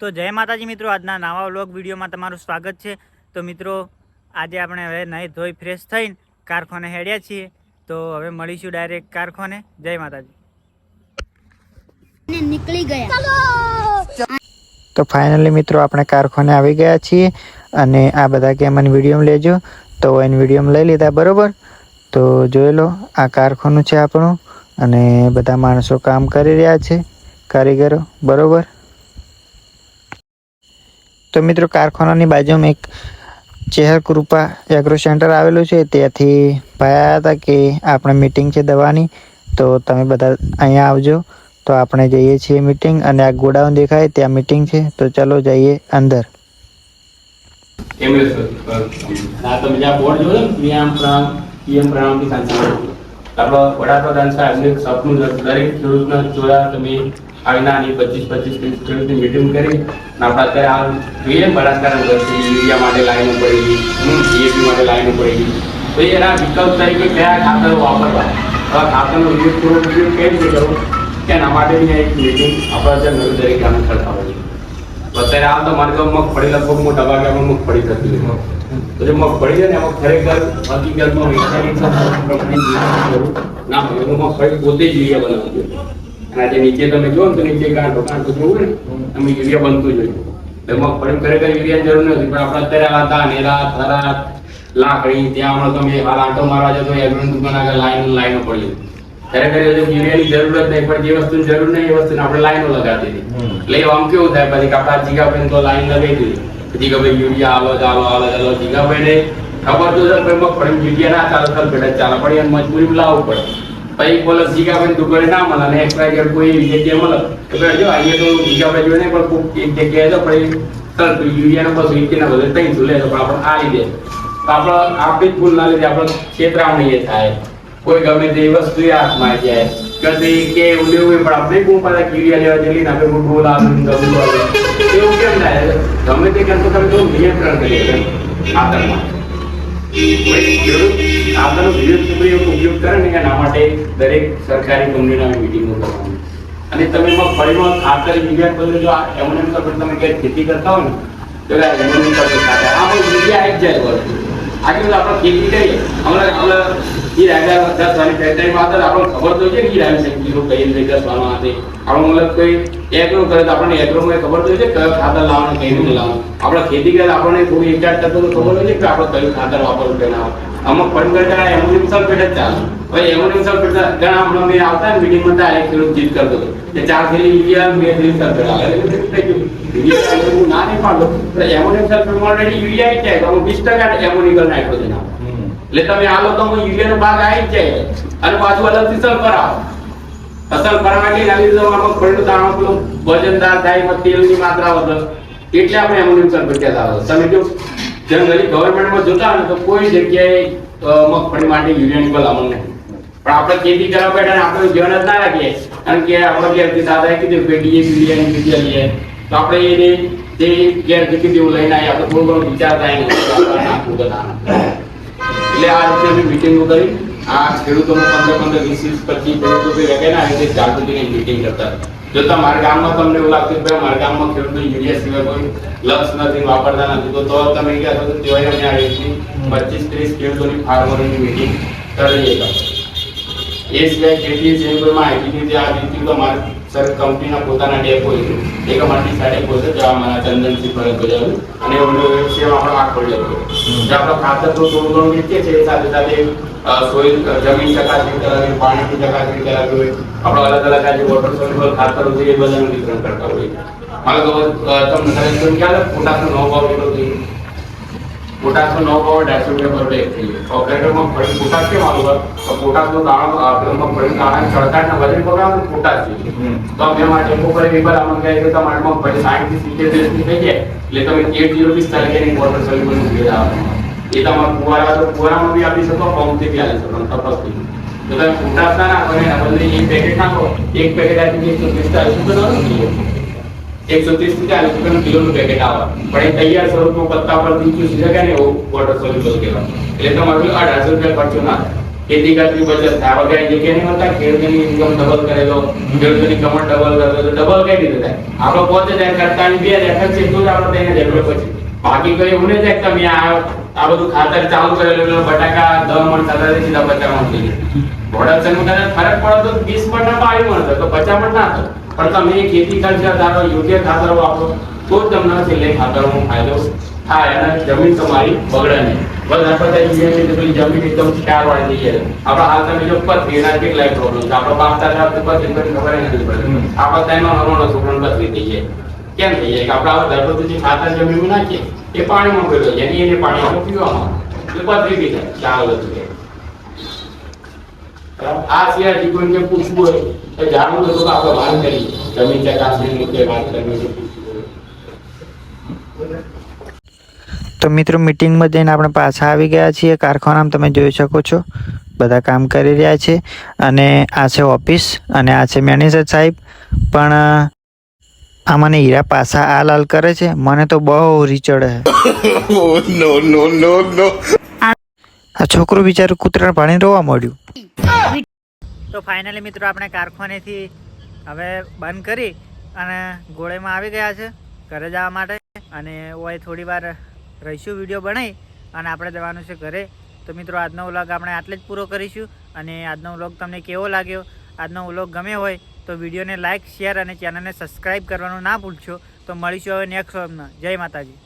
તો જય માતાજી મિત્રો આજના નવા વ્લોગ વિડીયોમાં તમારું સ્વાગત છે. તો મિત્રો આજે આપણે હવે નહીં ધોઈ ફ્રેશ થઈને કારખાને હેડ્યા છીએ. તો હવે મળીશું ડાયરેક્ટ કારખાને. જય માતાજી. નીકળી ગયા. તો ફાઇનલી મિત્રો આપણે કારખાને આવી ગયા છીએ અને આ બધા કે મને વીડિયો લેજો. તો એને વીડિયો લઈ લીધા બરાબર? તો જોઈ લો આ કારખાનું છે આપણું અને બધા માણસો કામ કરી રહ્યા છે કારીગરો બરોબર? તો મિત્રો કારખાનાની બાજુમાં એક ચેહર કૃપા એગ્રો સેન્ટર આવેલું છે. ત્યાંથી ભાઈ આવ્યા હતા કે આપણે મીટિંગ છે દવાની. તો તમે બધા અહીંયા આવજો. તો આપણે જઈએ છીએ મીટિંગ અને આ ગોડાઉન દેખાય, ત્યાં મીટિંગ છે. તો ચલો જઈએ અંદર. વડાપ્રધાન સાહેબનું સપનું દરેક ખેડૂતના જોયા તમે આવી નાની પચીસ પચીસ ત્રીસ ખેડૂતની મીટિંગ કરી આપણે અત્યારે આ જોઈએ બનાસકાંઠા વચ્ચે યુરિયા માટે લાઈનો પડી ડીએપી માટે લાઈનો પડી તો એના વિકલ્પ તરીકે કયા ખાતરો વાપરવા? હવે ખાતરનો ઉપયોગ પૂરો ઉપયોગ કેવી રીતે કરવો? કે એના માટેની એક મીટિંગ આપણા જે નવી દરેક ગામે કરતા તો અત્યારે હાલ તો મારે તો મગફળી લગભગ મોટા ભાગે પણ મગફળી થતી હોય. તો જે મગફળી છે ને એમાં ખરેખર હકીકતમાં વૈજ્ઞાનિક ના હોય. મગફળી પોતે જ યુરિયા બનાવતી આજે નીચે તમે જો તો નીચે ગાંઠો ગાંઠો જોવું ને તમે યુરિયા બનતું હોય. તો મગફળી ખરેખર યુરિયા જરૂર નથી પણ આપણે અત્યારે આ ધાનેરા નેરા થરા લાકડી ત્યાં હમણાં તમે હાલ આંટો મારવા જતો એગ્રોની દુકાન આગળ લાઈન લાઈનો પડી ખરેખર યુરિયાની જરૂર જ નહીં પણ જે વસ્તુની જરૂર નહીં એ વસ્તુને આપણે લાઈનો લગાવી દીધી. એટલે આમ કેવું થાય પછી કે જીગા બેન તો લાઈન લગાવી દીધી. પછી કે ભાઈ યુરિયા આલો ચાલો આલો ચાલો જીગાભાઈને ખબર તો છે મગફળી યુરિયા ના ચાલો ચાલ બેટા ચાલો પણ એને મજબૂરી લાવવું પડે. પછી બોલે જીગાભાઈ દુકાને ના મળે અને એક કોઈ જગ્યાએ મળે. તો ભાઈ જો અહીંયા તો જીગાભાઈ જોઈને પણ કોક એક જગ્યાએ તો પછી ચાલ યુરિયાનો બસ વીકીના બધે ત્રણસો લે પણ આપણે આ લીધે તો આપણે આપણી જ ભૂલ ના લીધે આપણે છેતરામણી એ થાય. કોઈ ગમે તે વસ્તુ હાથમાં જાય. કદી કે એવું લેવું પણ આપણે કોઈ પાછા યુરિયા લેવા જઈએ ને આપણે ડોલ આવે ગમું એવું કેમ થાય? ગમે તે કરતો તમે તો નિયંત્રણ કરીએ છીએ ખેડૂત ઉપયોગ કરે ને એના માટે દરેક સરકારી કંપનીના મિટિંગો કરવાની. અને તમે મગફળીમાં ખાતર યુરિયા બધું જો એમોનિયમ સલ્ફેટ તમે ક્યાંય ખેતી કરતા હોય ને, તો આમાં યુરિયા આવી જાય વસ્તુ. આપણે ખેતી કરીએ, હમણાં આપણે આપણે ખેતી કરે આપણને થોડી ખબર હોય કે આપણે કયું ખાતર વાપરવું કે ના. અમુક કરતા એમોનિયમ સલ્ફેટ જ ચાલે. હવે એમોનિયમ સલ્ફેટ આવતા ને એક ખેડૂત જીત કરતો કે ચાર થેલી યુરિયા બે થેલી સલ્ફેટ આવે. હું ના નહીં પાડો એટલે એમોનિયમ સલ્ફેટમાં already યુરિયા વીસ ટકા એમોનિકલ નાઇટ્રોજન આવે. એટલે તમે આલો તો યુરિયાનો ભાગ આવી જાય. અને પાછું અલગથી સલ્ફર કરાવો અસલ નાખી દીધો આમાં ખોટું દાણો પેલો વજનદાર થાય એમાં તેલની માત્રા વધે. એટલે આપણે એમ્બ્યુલન્સ કહેતા હોય તમે જો જનરલી ગવર્મેન્ટમાં જોતા ને તો કોઈ જગ્યાએ મગફળી માટે યુરિયાની ભલામણ નહીં પણ આપણે ખેતી કરવા બેઠા આપણે જીવન જ ના રાખીએ. કારણ કે આપણે ઘેરથી દાદાએ કીધું કે ડીએપી યુરિયાની જગ્યા લઈએ તો આપણે એને જે ઘેરથી કીધું લઈને આવીએ. આપણે થોડું ઘણું વિચાર આવીએ એટલે આ રીતે અમે મિટિંગો કરી. આ ખેડૂતોનો પંદર પંદર વીસ વીસ પચીસ ખેડૂતો ભેગા કરીને આ રીતે જાગૃતિની મિટિંગ કરતા જો મારા ગામમાં તમને એવું લાગતું કે મારા ગામમાં ખેડૂતો યુરિયા સિવાય કોઈ લક્ષ નથી, વાપરતા નથી, તો તમે કહો તો તેઓએ અમે આવી પચીસ ત્રીસ ખેડૂતોની ફાર્મરોની મિટિંગ કરી હતા એ સિવાય કેટલી જેવી આઈટી જે આ રીતની તો સર કંપનીના પોતાના ડેપો છે. એક અમારી સાઈડ પોતે જ્યાં અમારા ચંદનસિંહ ફરજ બજાવ્યું અને એનો સેવા આપણો આખો ડેપો. જે આપણો ખાતર તો થોડું ઘણું વેચીએ છીએ સાથે સાથે સોઈલ જમીન ચકાસણી કરાવી, પાણીની ચકાસણી કરાવી હોય. આપણો અલગ અલગ આજે વોટર સોલ્યુબલ ખાતર છે, એ બધાનું વિતરણ કરતા હોઈએ મારે તો તમને ખ્યાલ પોટાશનો નવો ભાવ? પોટાશનો નવો પાવર અઢારસો રૂપિયા પર બેગ થઈ ગયો. ઓપરેટરમાં ફરી પોટાશ કેમ આવ્યો તો પોટાશનો દાણો પેલામાં ફરી દાણા ચડકાટના વજન પકડાવે તો પોટાશ છે. તો અમે એમાં ટેમ્પો પર એક વાર અમને કહે કે તમારે માં ફરી સાઠથી સિત્તેર દિવસની થઈ જાય એટલે તમે એટ જીરો પિસ્તાલીસ વોટર સોલ્યુબલ ભેજ આવે. એ તમારે કુવારા તો કુવારામાં બી આપી શકો પંપથી બી આપી શકો તપસથી. તો તમે પોટાશ ના નાખો ને બદલે એક પેકેટ નાખો એક પેકેટ આપી એકસો પિસ્તાલીસ રૂપિયા એકસો ત્રીસ ચાલીસ રૂપિયાનું કિલોનું પેકેટ આવે. પણ એ તૈયાર સ્વરૂપમાં પત્તા પર ચૂસી શકે ને એવું વોટર સોલ્યુબલ કહેવાય. એટલે તમારું અઢારસો રૂપિયા ખર્ચો ના ખેતી કરતી બચત થાય. વગેરે જે કે નહીં હોતા ખેડૂતની ઇન્કમ ડબલ કરેલો, ખેડૂતની કમર ડબલ કરેલો ડબલ કઈ રીતે થાય? આપણો પોતે જાય કરતા બે રેખા છે તો જ આપણે તેને જરૂર પછી બાકી કોઈ એવું નહીં થાય તમે આ આ બધું ખાતર ચાલુ કરેલું બટાકા દસ મણ થતા સીધા પચાસ મણ થઈ જાય પ્રોડક્શનમાં કદાચ ફરક પડે તો વીસ મણ ના બાવીસ મણ તો પચાસ મણ ના પણ તમે ખેતી કરશો ધારો યોગ્ય ખાતર વાપરો તો જ તમને છેલ્લે ખાતરનો ફાયદો થાય અને જમીન તમારી બગડે નહીં. આપડે પેલી જમીન એકદમ ક્ષાર વાળી થઈ જાય. આપણા હાલ તમે જો પથરી એના કેટલાય પ્રોબ્લેમ છે. આપણો બાપ પથરી ખબર નથી પડતી. આપણા ટાઈમમાં હરવાનો છોકરો પથરી થઈ જાય. કેમ થઈ જાય કે આપણે આ ધરપતિ જે ખાતર જમીનમાં નાખીએ, એ પાણીમાં ભેળો જાય એને પાણીમાં પીવામાં આવે. પથરી થાય ચાલ વસ્તુ આ સિવાય કોઈને પૂછવું હોય? તો જાણવું હતું કે આપણે વાત કરી જમીન ચકાસણી મુદ્દે વાત કરવી. તો મિત્રો, મિટિંગમાં જઈને આપણે પાછા આવી ગયા છીએ. કારખાનામાં તમે જોઈ શકો છો. બધા કામ કરી રહ્યા છે. અને આ છે ઓફિસ, અને આ છે મેનેજર સાહેબ. પણ આ મને હીરા પાછા આ લાલ કરે છે. મને તો બહુ રીચડે Oh no no no no! આ છોકરું બિચારો કૂતરા પાણી રોવા મળ્યું તો ફાઇનલી મિત્રો આપણે કારખાનેથી હવે બંધ કરી અને ગોળેમાં આવી ગયા છે. ઘરે જવા માટે. અને ઓય થોડી વાર રહીશું વીડિયો બનાવી અને આપણે જવાનું છે ઘરે. તો મિત્રો આજનો વ્લોગ આપણે આટલે જ પૂરો કરીશું. અને આજનો વ્લોગ તમને કેવો લાગ્યો? આજનો વ્લોગ ગમે હોય તો વિડીયોને લાઇક શેર અને ચેનલને સબસ્ક્રાઈબ કરવાનું ના ભૂલશો. તો મળીશું હવે નેક્સ્ટ વ્લોગમાં જય માતાજી.